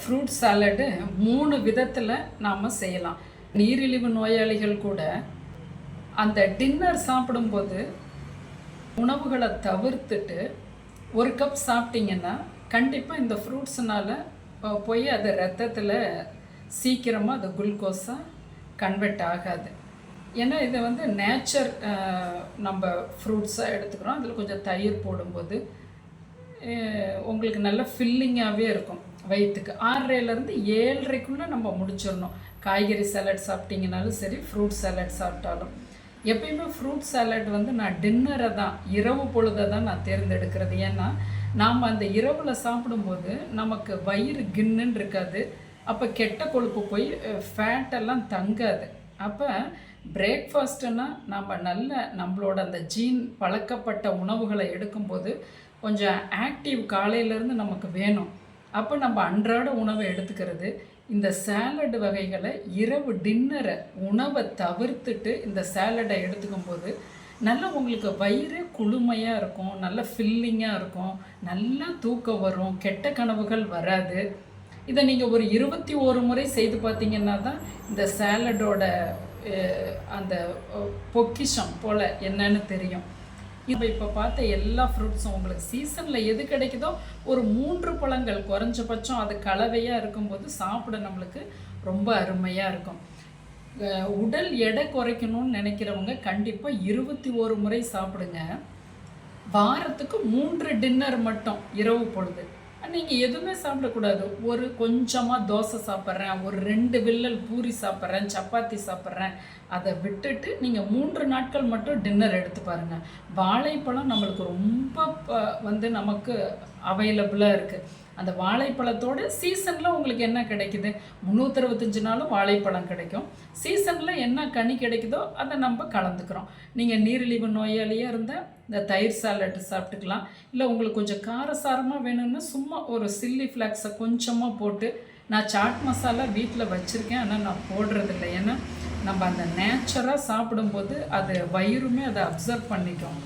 Fruit salad மூணு விதத்தில் நாம் செய்யலாம். நீரிழிவு நோயாளிகள் கூட அந்த டின்னர் சாப்பிடும்போது உணவுகளை தவிர்த்துட்டு ஒரு கப் சாப்பிட்டிங்கன்னா கண்டிப்பாக இந்த ஃப்ரூட்ஸ்னால் போய் அது ரத்தத்தில் சீக்கிரமாக அது குளுக்கோஸாக கன்வெர்ட் ஆகாது. ஏன்னா இது வந்து நேச்சர் நம்ம ஃப்ரூட்ஸாக எடுத்துக்கிறோம். அதில் கொஞ்சம் தயிர் போடும்போது உங்களுக்கு நல்ல ஃபில்லிங்காகவே இருக்கும் வயிற்றுக்கு ஆறரைலேருந்து ஏழரைக்குள்ளே நம்ம முடிச்சிடணும். காய்கறி சாலட் சாப்பிட்டீங்கனாலும் சரி ஃப்ரூட் சாலட் சாப்பிட்டாலும். எப்பயுமே ஃப்ரூட் சாலட் வந்து நான் டின்னரை தான் இரவு பொழுதை தான் நான் தேர்ந்தெடுக்கிறது. ஏன்னா நாம் அந்த இரவில் சாப்பிடும்போது நமக்கு வயிறு கின்னுன்னு இருக்காது. அப்போ கெட்ட கொழுப்பு போய் ஃபேட்டெல்லாம் தங்காது. அப்போ பிரேக்ஃபாஸ்ட்டுன்னா நம்ம நல்ல நம்மளோட அந்த ஜீன் பழக்கப்பட்ட உணவுகளை எடுக்கும்போது கொஞ்சம் ஆக்டிவ் காலையிலேருந்து நமக்கு வேணும். அப்போ நம்ம அன்றாட உணவை எடுத்துக்கிறது இந்த சேலடு வகைகளை இரவு டின்னரை உணவை தவிர்த்துட்டு இந்த சேலடை எடுத்துக்கும் போது நல்ல உங்களுக்கு வயிறு குளுமையாக இருக்கும் நல்ல ஃபில்லிங்காக இருக்கும் நல்லா தூக்கம் வரும் கெட்ட கனவுகள் வராது. இதை நீங்கள் ஒரு இருபத்தி ஒரு முறை செய்து பார்த்தீங்கன்னா தான் இந்த சேலடோட அந்த பொக்கிஷம் போல் என்னன்னு தெரியும். இப்போ இப்போ பார்த்த எல்லா ஃப்ரூட்ஸும் உங்களுக்கு சீசனில் எது கிடைக்குதோ ஒரு மூன்று பழங்கள் குறைஞ்சபட்சம் அது கலவையாக இருக்கும்போது சாப்பிட நம்மளுக்கு ரொம்ப அருமையாக இருக்கும். உடல் எடை குறைக்கணும்னு நினைக்கிறவங்க கண்டிப்பாக இருபத்தி ஒரு முறை சாப்பிடுங்க. வாரத்துக்கு மூன்று டின்னர் மட்டும் இரவு பொழுது. நீங்கள் எதுவுமே சாப்பிடக்கூடாது. ஒரு கொஞ்சமாக தோசை சாப்பிட்றேன் ஒரு ரெண்டு வில்லல் பூரி சாப்பிட்றேன் சப்பாத்தி சாப்பிட்றேன். அதை விட்டுட்டு நீங்கள் மூன்று நாட்கள் மட்டும் டின்னர் எடுத்து பாருங்கள் வாழைப்பழம் நம்மளுக்கு ரொம்ப ப- வந்து நமக்கு அவைலபிளாக இருக்குது அந்த வாழைப்பழத்தோட சீசனில் உங்களுக்கு என்ன கிடைக்குது? முந்நூற்றறுபத்தஞ்சு நாளும் வாழைப்பழம் கிடைக்கும். சீசனில் என்ன கனி கிடைக்குதோ அதை நம்ம கலந்துக்கிறோம். நீங்கள் நீரிழிவு நோயாளியாக இருந்தால் இந்த தயிர் சாலட் சாப்பிட்டுக்கலாம். இல்லை உங்களுக்கு கொஞ்சம் காரசாரமாக வேணும்னா சும்மா ஒரு சில்லி ஃப்ளாக்ஸை கொஞ்சமாக போட்டு நான் சாட் மசாலா வீட்டில் வச்சுருக்கேன். ஆனால் நான் போடுறதில்ல. ஏன்னா நம்ம அந்த நேச்சராக சாப்பிடும்போது அது வயிறுமே அதை அப்சர்வ் பண்ணிக்கும்.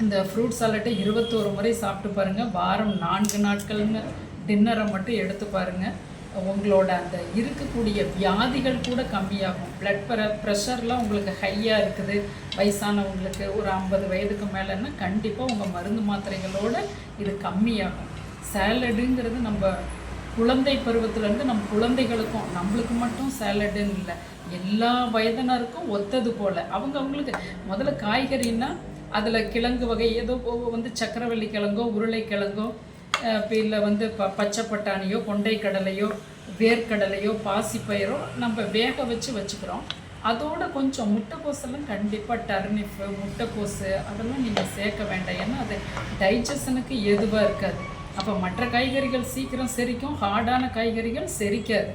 இந்த ஃப்ரூட் சாலட்டை இருபத்தோரு முறை சாப்பிட்டு பாருங்கள் வாரம் நான்கு நாட்கள்னு டின்னரை மட்டும் எடுத்து பாருங்கள் உங்களோட அந்த இருக்கக்கூடிய வியாதிகள் கூட கம்மியாகும். பிளட் ப்ர ப்ரெஷர்லாம் உங்களுக்கு ஹையாக இருக்குது. வயசானவங்களுக்கு ஒரு ஐம்பது வயதுக்கு மேலேன்னா கண்டிப்பாக உங்கள் மருந்து மாத்திரைகளோட இது கம்மியாகும். சேலடுங்கிறது நம்ம குழந்தை பருவத்திலேருந்து நம்ம குழந்தைகளுக்கும் நம்மளுக்கு மட்டும் சேலடுன்னு இல்லை. எல்லா வயதினருக்கும் ஒத்தது போல். அவங்க அவங்களுக்கு முதல்ல காய்கறின்னா அதில் கிழங்கு வகை ஏதோ வந்து சக்கரவள்ளி கிழங்கோ உருளைக்கிழங்கோ இல்லை வந்து ப பச்சை பட்டாணியோ கொண்டை கடலையோ வேர்க்கடலையோ பாசிப்பயிரோ நம்ம வேக வச்சு வச்சுக்கிறோம். அதோட கொஞ்சம் முட்டைக்கோசெல்லாம் கண்டிப்பாக டர்னிஃபு முட்டைக்கோசு அதெல்லாம் நீங்கள் சேர்க்க வேண்டாம். ஏன்னா அது டைஜஷனுக்கு எதுவாக இருக்காது. அப்போ மற்ற காய்கறிகள் சீக்கிரம் செரிக்கும் ஹார்டான காய்கறிகள் செரிக்காது.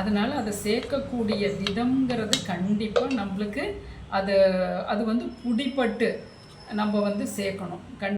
அதனால் அதை சேர்க்கக்கூடிய விதங்கிறது கண்டிப்பாக நம்மளுக்கு அது அது வந்து புடிப்பட்டு நம்ம வந்து சேர்க்கணும். கண்